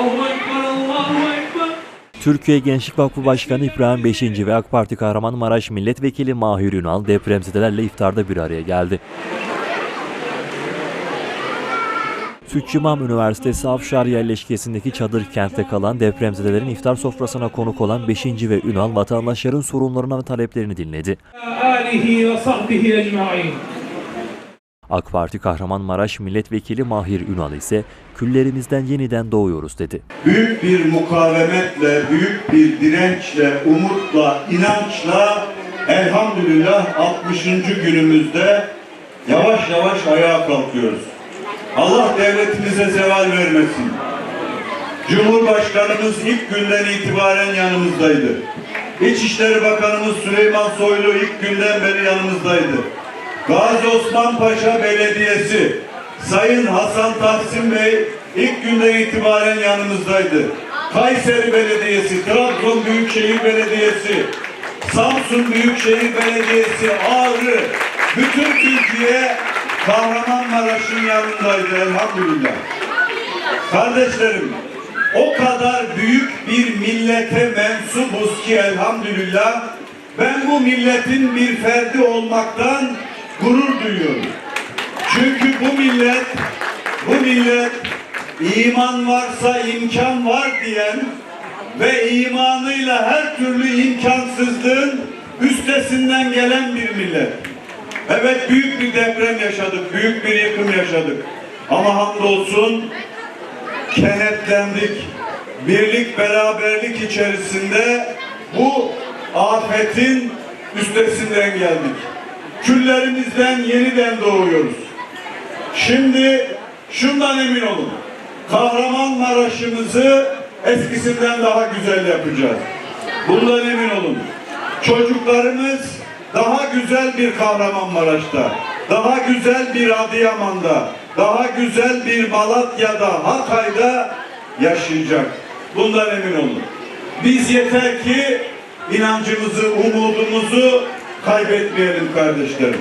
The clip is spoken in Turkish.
Allahu Ekber, Allahu Ekber. Türkiye Gençlik Vakfı Başkanı İbrahim Beşinci ve AK Parti Kahramanmaraş Milletvekili Mahir Ünal depremzedelerle iftarda bir araya geldi. Sütçümam Üniversitesi Afşar yerleşkesindeki çadır kentte kalan depremzedelerin iftar sofrasına konuk olan Beşinci ve Ünal vatandaşların sorunlarını ve taleplerini dinledi. AK Parti Kahramanmaraş Milletvekili Mahir Ünal ise küllerimizden yeniden doğuyoruz dedi. büyük bir mukavemetle, büyük bir dirençle, umutla, inançla elhamdülillah 60. günümüzde yavaş yavaş ayağa kalkıyoruz. Allah devletimize zeval vermesin. Cumhurbaşkanımız ilk günden itibaren yanımızdaydı. İçişleri Bakanımız Süleyman Soylu ilk günden beri yanımızdaydı. Gazi Osman Paşa Belediyesi Sayın Hasan Tahsin Bey ilk günden itibaren yanımızdaydı. Kayseri Belediyesi, Trabzon Büyükşehir Belediyesi, Samsun Büyükşehir Belediyesi, Ağrı, bütün Türkiye Kahramanmaraş'ın yanındaydı elhamdülillah. Kardeşlerim, o kadar büyük bir millete mensubuz ki elhamdülillah ben bu milletin bir ferdi olmaktan gurur duyuyorum. Çünkü bu millet, bu millet iman varsa imkan var diyen ve imanıyla her türlü imkansızlığın üstesinden gelen bir millet. Evet büyük bir deprem yaşadık, büyük bir yıkım yaşadık. Ama hamdolsun kenetlendik. Birlik beraberlik içerisinde bu afetin üstesinden geldik. Küllerimizden yeniden doğuyoruz. Şimdi şundan emin olun. Kahramanmaraş'ımızı eskisinden daha güzel yapacağız. Bundan emin olun. Çocuklarımız daha güzel bir Kahramanmaraş'ta, daha güzel bir Adıyaman'da, daha güzel bir Malatya'da, Hatay'da yaşayacak. Bundan emin olun. Biz yeter ki inancımızı, umudumuzu kaybetmeyelim kardeşlerim.